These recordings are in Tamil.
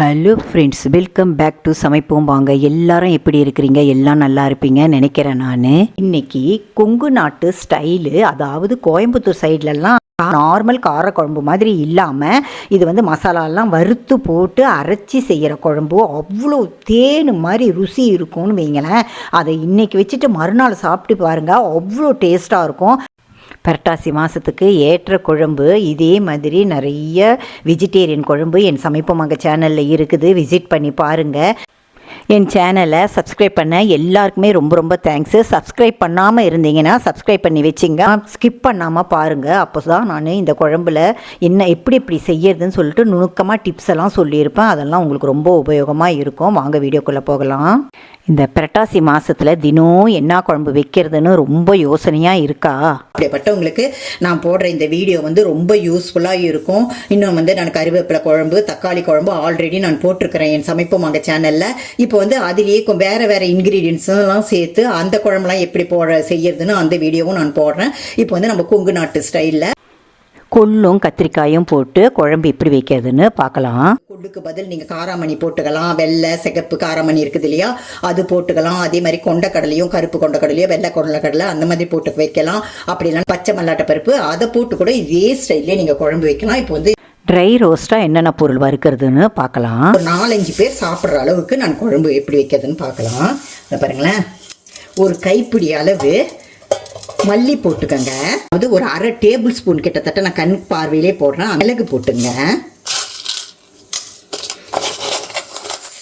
Hello friends welcome back to சமைப்போம் வாங்க. எல்லாரும் எப்படி இருக்கிறீங்க? எல்லாம் நல்லா இருப்பீங்க நினைக்கிறேன் நான். இன்னைக்கு கொங்கு நாட்டு ஸ்டைலு அதாவது கோயம்புத்தூர் சைட்லலாம் நார்மல் காரக்குழம்பு மாதிரி இல்லாமல் இது வந்து மசாலாலாம் வறுத்து போட்டு அரைச்சி செய்கிற குழம்பு. அவ்வளோ தேன் மாதிரி ருசி இருக்கும்னு வைங்களேன். அதை இன்றைக்கி வச்சுட்டு மறுநாள் சாப்பிட்டு பாருங்கள் அவ்வளோ டேஸ்ட்டாக இருக்கும். புரட்டாசி மாதத்துக்கு ஏற்ற குழம்பு. இதே மாதிரி நிறைய வெஜிடேரியன் குழம்பு என் சமைப்பமாங்க சேனலில் இருக்குது. விசிட் பண்ணி பாருங்கள் என் சேனலை சப்ஸ்கிரைப் பண்ண எல்லாருக்குமே ரொம்ப ரொம்ப தேங்க்ஸு சப்ஸ்கிரைப் பண்ணாமல் இருந்தீங்கன்னா சப்ஸ்கிரைப் பண்ணி வச்சிங்க. ஸ்கிப் பண்ணாமல் பாருங்கள் அப்போ தான் நான் இந்த குழம்புல என்ன எப்படி எப்படி செய்யறதுன்னு சொல்லிட்டு நுணுக்கமாக டிப்ஸ் எல்லாம் சொல்லியிருப்பேன். அதெல்லாம் உங்களுக்கு ரொம்ப உபயோகமாக இருக்கும். வாங்க வீடியோக்குள்ளே போகலாம். இந்த புரட்டாசி மாதத்தில் தினம் என்ன குழம்பு வைக்கிறதுன்னு ரொம்ப யோசனையாக இருக்கா? அப்படிப்பட்டவங்களுக்கு நான் போடுற இந்த வீடியோ வந்து ரொம்ப யூஸ்ஃபுல்லாக இருக்கும். இன்னும் வந்து நான் கருவேப்பிலை குழம்பு தக்காளி குழம்பு ஆல்ரெடி நான் போட்டிருக்கிறேன் என் சமைப்போம் அந்த சேனலில் இப்போ வந்து அதிலேயே வேற வேற எல்லாம் சேர்த்து அந்த குழம்புலாம் எப்படி போட செய்யறதுன்னு அந்த வீடியோவும் நான் போடுறேன். இப்போ வந்து நம்ம கொங்கு நாட்டு ஸ்டைலில் கொள்ளும் கத்திரிக்காயும் போட்டு குழம்பு எப்படி வைக்கிறதுன்னு பார்க்கலாம். கொள்ளுக்கு பதில் நீங்கள் காராமணி போட்டுக்கலாம். வெள்ளை சிகப்பு காராமணி இருக்குது இல்லையா? அது போட்டுக்கலாம். அதே மாதிரி கொண்டக்கடலையும் கருப்பு கொண்டக்கடலையும் வெள்ளை கொண்டக்கடலை அந்த மாதிரி போட்டு வைக்கலாம். அப்படிலாம் பச்சை மல்லாட்டை பருப்பு அதை போட்டு கூட இதே ஸ்டைல்லே நீங்கள் குழம்பு வைக்கலாம். இப்போ வந்து ட்ரை ரோஸ்ட்டாக என்னென்ன பொருள் வறுக்கிறதுன்னு பார்க்கலாம். ஒரு நாலஞ்சு பேர் சாப்பிட்ற அளவுக்கு நான் குழம்பு எப்படி வைக்கிறதுன்னு பார்க்கலாம். இதை பாருங்களேன். ஒரு கைப்பிடி அளவு மல்லி போட்டுக்கங்க. அது ஒரு அரை டேபிள் ஸ்பூன் கிட்டத்தட்ட நான் கண் பார்வையிலே போடுறேன். மிளகு போட்டுங்க.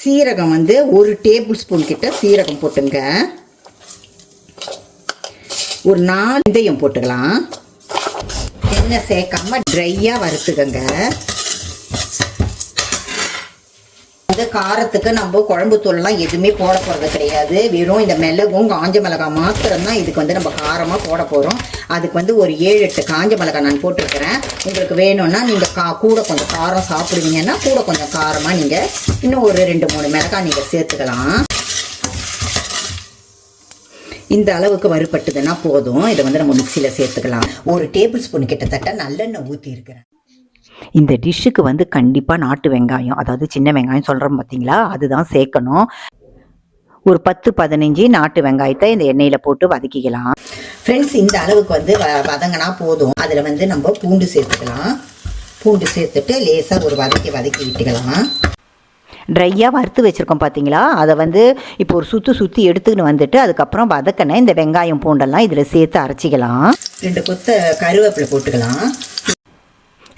சீரகம் வந்து ஒரு டேபிள் ஸ்பூன் கிட்ட சீரகம் போட்டுங்க. ஒரு நாலு வெந்தயம் போட்டுக்கலாம். எண்ணெய் சேர்க்காம ட்ரையாக வறுத்துக்கங்க. இந்த காரத்துக்கு நம்ம குழம்பு தூள்லாம் எதுவுமே போட போகிறது கிடையாது. வெறும் இந்த மிளகும் காஞ்ச மிளகாய் மாத்திரம் தான் இதுக்கு வந்து நம்ம காரமாக போட போகிறோம் அதுக்கு வந்து ஒரு ஏழு எட்டு காஞ்ச மிளகாய் நான் போட்டிருக்கிறேன். உங்களுக்கு வேணும்னா நீங்கள் கா கூட கொஞ்சம் காரம் சாப்பிடுவீங்கன்னா கூட கொஞ்சம் காரமாக நீங்கள் இன்னும் ஒரு ரெண்டு மூணு மிளகாய் நீங்கள் சேர்த்துக்கலாம். இந்த அளவுக்கு வறுபட்டுதுன்னா போதும். இதை வந்து நம்ம மிக்சியில் சேர்த்துக்கலாம். ஒரு டேபிள் ஸ்பூன் கிட்டத்தட்ட நல்லெண்ணெய் ஊற்றி இருக்கிறேன். இந்த டிஷ்ஷுக்கு வந்து கண்டிப்பாக நாட்டு வெங்காயம் அதாவது சின்ன வெங்காயம் சொல்கிறோம் பார்த்தீங்களா அதுதான் சேர்க்கணும். ஒரு பத்து பதினஞ்சு நாட்டு வெங்காயத்தை இந்த எண்ணெயில் போட்டு வதக்கிக்கலாம். ஃப்ரெண்ட்ஸ் இந்த அளவுக்கு வந்து வதங்கினா போதும். அதில் வந்து நம்ம பூண்டு சேர்த்துக்கலாம். பூண்டு சேர்த்துட்டு லேசாக ஒரு வதக்கி வதக்கி விட்டுக்கலாம் ட்ரையாக வறுத்து வச்சுருக்கோம் பார்த்தீங்களா அதை வந்து இப்போ ஒரு சுற்றி சுற்றி எடுத்துக்கின்னு வந்துட்டு அதுக்கப்புறம் வதக்கின இந்த வெங்காயம் பூண்டெல்லாம் இதில் சேர்த்து அரைச்சிக்கலாம். ரெண்டு கொத்த கருவேப்பிலை போட்டுக்கலாம்.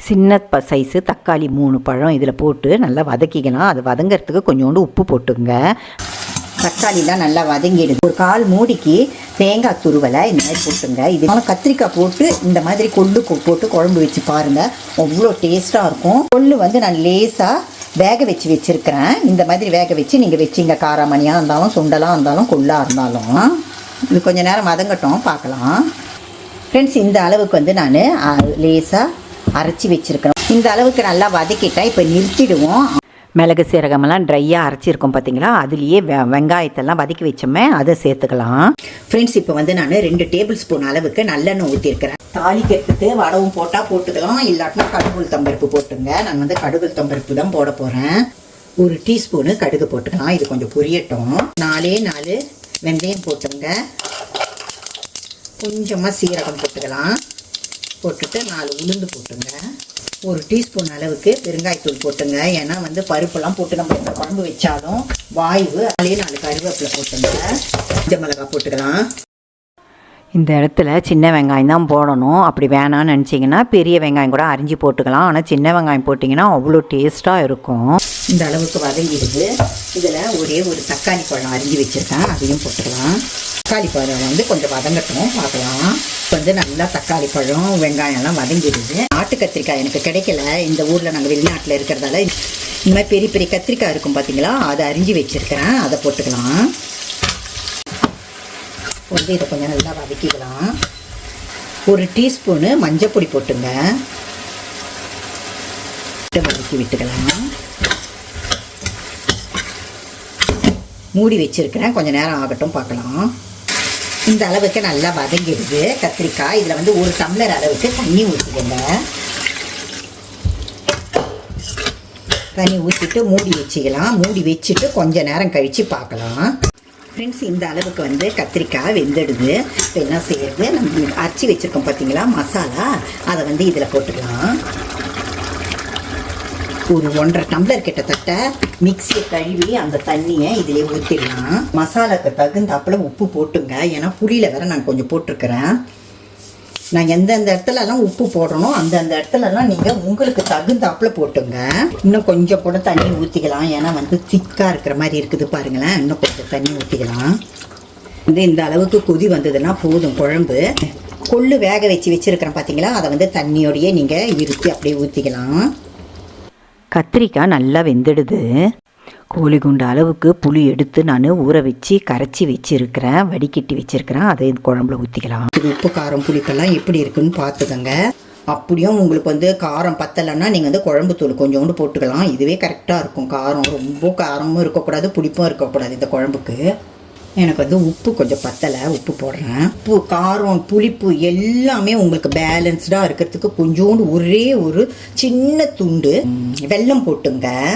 சின்ன ப சைஸு தக்காளி மூணு பழம் இதில் போட்டு நல்லா வதக்கிக்கலாம். அது வதங்கிறதுக்கு கொஞ்சோண்டு உப்பு போட்டுங்க தக்காளிலாம் நல்லா வதங்கிடுது. ஒரு கால் மூடிக்கு தேங்காய் துருவலை இந்த மாதிரி போட்டுங்க. இது கத்திரிக்காய் போட்டு இந்த மாதிரி கொள்ளு போட்டு குழம்பு வச்சு பாருங்கள் அவ்வளோ டேஸ்ட்டாக இருக்கும். கொள்ளு வந்து நான் லேசாக வேக வச்சு வச்சுருக்கிறேன். இந்த மாதிரி வேக வச்சு நீங்கள் வச்சிங்க. காராமணியாக இருந்தாலும் சுண்டலாக இருந்தாலும் கொள்ளாக இருந்தாலும். இது கொஞ்சம் நேரம் வதங்கட்டும். பார்க்கலாம். ஃப்ரெண்ட்ஸ் இந்த அளவுக்கு வந்து நான் லேசாக அரைச்சி வச்சுருக்கிறேன். இந்த அளவுக்கு நல்லா வதக்கிட்டால் இப்போ நிறுத்திடுவோம். மிளகு சீரகமெல்லாம் ட்ரையாக அரைச்சிருக்கோம் பார்த்தீங்களா அதுலேயே வெ வெங்காயத்தெல்லாம் வதக்கி வச்சோமே அதை சேர்த்துக்கலாம். ஃப்ரெண்ட்ஸ் இப்போ வந்து நான் ரெண்டு டேபிள் ஸ்பூன் அளவுக்கு நல்லெண்ணெய் ஊற்றிருக்கிறேன் தாளிக்கிறதுக்கு வடவும் போட்டால் போட்டுக்கலாம் இல்லாட்டினா கடுகுள் தம்பருப்பு போட்டுங்க. நான் வந்து கடுகுள் தம்பருப்பு தான் போட போகிறேன் ஒரு டீஸ்பூனு கடுகு போட்டுக்கலாம். இது கொஞ்சம் பொரியட்டும். நாலே நாலு வெந்தயம் போட்டுங்க கொஞ்சமாக சீரகம் போட்டுக்கலாம். போட்டுட்டு நாலு உளுந்து போட்டுங்க. ஒரு டீஸ்பூன் அளவுக்கு பெருங்காயத்தூள் போட்டுங்க. ஏன்னா வந்து பருப்பெல்லாம் போட்டு நம்ம இந்த குழம்பு வச்சாலும் வாய்வு நாலே நாலு கருவேப்பிலை போட்டுங்க. பச்சை மிளகாய் போட்டுக்கலாம். இந்த இடத்துல சின்ன வெங்காயம் தான் போடணும். அப்படி வேணாம்னு நினச்சிங்கன்னா பெரிய வெங்காயம் கூட அரிஞ்சு போட்டுக்கலாம். ஆனால் சின்ன வெங்காயம் போட்டிங்கன்னா அவ்வளோ டேஸ்ட்டாக இருக்கும். இந்த அளவுக்கு வதங்கிடுது. இதில் ஒரே ஒரு தக்காளி பழம் அரிஞ்சு வச்சுருக்கேன். அதையும் போட்டுக்கலாம். தக்காளி பழம் வந்து கொஞ்சம் வதங்கட்டும் பார்க்கலாம். இப்போ வந்து நல்லா தக்காளி பழம் வெங்காயம்லாம் வதங்கிடுது. நாட்டு கத்திரிக்காய் எனக்கு கிடைக்கல. இந்த ஊரில் நாங்கள் வெளிநாட்டில் இருக்கிறதால இந்த மாதிரி பெரிய பெரிய கத்திரிக்காய் இருக்கும் பார்த்தீங்களா அதை அரிஞ்சு வச்சுருக்கிறேன். அதை போட்டுக்கலாம். வந்து இதை கொஞ்சம் நல்லா வதக்கிக்கலாம். ஒரு டீஸ்பூனு மஞ்சள் பொடி போட்டுங்க. வதக்கி விட்டுக்கலாம். மூடி வச்சிருக்கிறேன். கொஞ்சம் நேரம் ஆகட்டும் பார்க்கலாம். இந்த அளவுக்கு நல்லா வதங்கிடுது. கத்திரிக்காய் இதில் வந்து ஒரு டம்ளர் அளவுக்கு தண்ணி ஊற்றிக்கோங்க தண்ணி ஊற்றிட்டு மூடி வச்சுக்கலாம். மூடி வச்சுட்டு கொஞ்ச நேரம் கழித்து பார்க்கலாம். ஃப்ரெண்ட்ஸ் இந்த அளவுக்கு வந்து கத்திரிக்காய் வெந்துடுது. இப்போ என்ன செய்யறது? நம்ம அரைச்சி வச்சுருக்கோம் பார்த்தீங்களா மசாலா. அதை வந்து இதில் போட்டுக்கலாம். ஒரு ஒன்றரை டம்ளர் கிட்டத்தட்ட மிக்சியை கழுவி அந்த தண்ணியை இதில் ஊற்றிடலாம் மசாலாக்கு தகுந்தாப்புல உப்பு போட்டுங்க. ஏன்னா புளியில் வேற நான் கொஞ்சம் போட்டிருக்கிறேன். நான் எந்தெந்த இடத்துலலாம் உப்பு போடுறனோ அந்தந்த இடத்துலலாம் நீங்கள் உங்களுக்கு தகுந்தாப்புல போட்டுங்க. இன்னும் கொஞ்சம் கூட தண்ணி ஊற்றிக்கலாம் ஏன்னா வந்து திக்காக இருக்கிற மாதிரி இருக்குது பாருங்களேன். இன்னும் கொஞ்சம் தண்ணி ஊற்றிக்கலாம் வந்து இந்த அளவுக்கு கொதி வந்ததுன்னா போதும் குழம்பு. கொள்ளு வேக வச்சு வச்சுருக்கிறேன் பார்த்தீங்களா அதை வந்து தண்ணியோடையே நீங்கள் இருத்தி அப்படியே ஊற்றிக்கலாம் கத்திரிக்காய் நல்லா வெந்துடுது. கோழி குண்டு அளவுக்கு புளி எடுத்து நான் ஊற வச்சு கரைச்சி வச்சுருக்கிறேன். வடிகட்டி வச்சுருக்கிறேன். அதை குழம்புல ஊற்றிக்கலாம் இது உப்பு காரம் புளிப்பெல்லாம் எப்படி இருக்குன்னு பார்த்துக்கோங்க. அப்படியும் உங்களுக்கு வந்து காரம் பத்தலைன்னா நீங்கள் வந்து குழம்பு தூள் கொஞ்சோண்டு போட்டுக்கலாம். இதுவே கரெக்டாக இருக்கும். காரம் ரொம்ப காரமும் இருக்கக்கூடாது புளிப்பும் இருக்கக்கூடாது இந்த குழம்புக்கு. எனக்கு வந்து உப்பு கொஞ்சம் பத்தலை உப்பு போடுறேன். உப்பு காரம் புளிப்பு எல்லாமே உங்களுக்கு பேலன்ஸ்டாக இருக்கிறதுக்கு கொஞ்சோண்டு ஒரே ஒரு சின்ன துண்டு. வெல்லம் போட்டுங்க.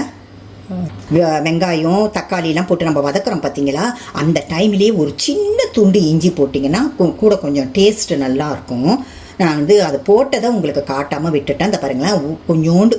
வெங்காயம் தக்காளிலாம் போட்டு நம்ம வதக்குறோம் பார்த்தீங்களா அந்த டைம்லேயே ஒரு சின்ன துண்டு இஞ்சி போட்டிங்கன்னா கூட கொஞ்சம் டேஸ்ட்டு நல்லாயிருக்கும் நான் வந்து அதை போட்டதை உங்களுக்கு காட்டாமல் விட்டுட்டேன். அந்த பாருங்களேன் உ- கொஞ்சோண்டு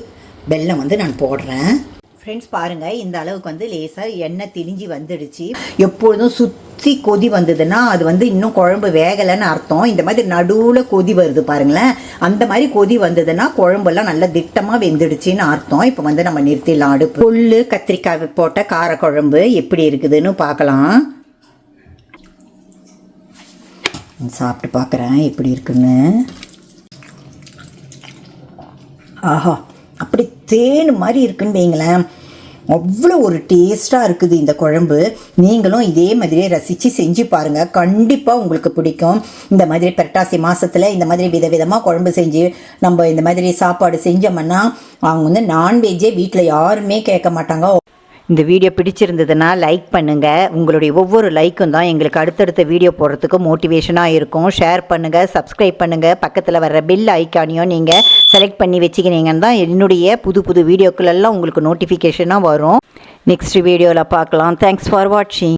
வெல்லம் வந்து நான் போடுறேன். ஃப்ரெண்ட்ஸ் பாருங்கள் இந்த அளவுக்கு வந்து லேசாக எண்ணெய் திரிஞ்சு வந்துடுச்சு. எப்பொழுதும் சுற்றி கொதி வந்ததுன்னா அது வந்து இன்னும் குழம்பு வேகலைன்னு அர்த்தம். இந்த மாதிரி நடுவில் கொதி வருது பாருங்களேன். அந்த மாதிரி கொதி வந்ததுன்னா குழம்பெல்லாம் நல்லா திட்டமாக வெந்துடுச்சின்னு அர்த்தம். இப்போ வந்து நம்ம நிறுத்திடலாம். அடுப்பு. புல் கத்திரிக்காய் போட்ட காரக்குழம்பு எப்படி இருக்குதுன்னு பார்க்கலாம். சாப்பிட்டு பார்க்குறேன் எப்படி இருக்குன்னு. ஆஹா அப்படி தேன் மாதிரி இருக்குன்னு வைங்களேன். அவ்வளோ ஒரு டேஸ்ட்டாக இருக்குது இந்த குழம்பு. நீங்களும் இதே மாதிரியே ரசித்து செஞ்சு பாருங்கள் கண்டிப்பாக உங்களுக்கு பிடிக்கும். இந்த மாதிரி புரட்டாசி மாதத்தில் இந்த மாதிரி விதவிதமாக குழம்பு செஞ்சு நம்ம இந்த மாதிரி சாப்பாடு செஞ்சோம்னா அவங்க வந்து நான்வெஜ்ஜே வீட்டில் யாருமே கேட்க மாட்டாங்க. இந்த வீடியோ பிடிச்சிருந்ததுன்னா லைக் பண்ணுங்கள் உங்களுடைய ஒவ்வொரு லைக்கும் தான் எங்களுக்கு அடுத்தடுத்த வீடியோ போடுறதுக்கு மோட்டிவேஷனாக இருக்கும். ஷேர் பண்ணுங்கள் சப்ஸ்கிரைப் பண்ணுங்கள் பக்கத்தில் வர பெல் ஐக்கானையும் நீங்கள் செலக்ட் பண்ணி வச்சுக்கினீங்கன்னு தான் என்னுடைய புது புது வீடியோக்கள் எல்லாம் உங்களுக்கு நோட்டிஃபிகேஷனாக வரும். நெக்ஸ்ட் வீடியோவில் பார்க்கலாம். தேங்க்ஸ் ஃபார் வாட்சிங்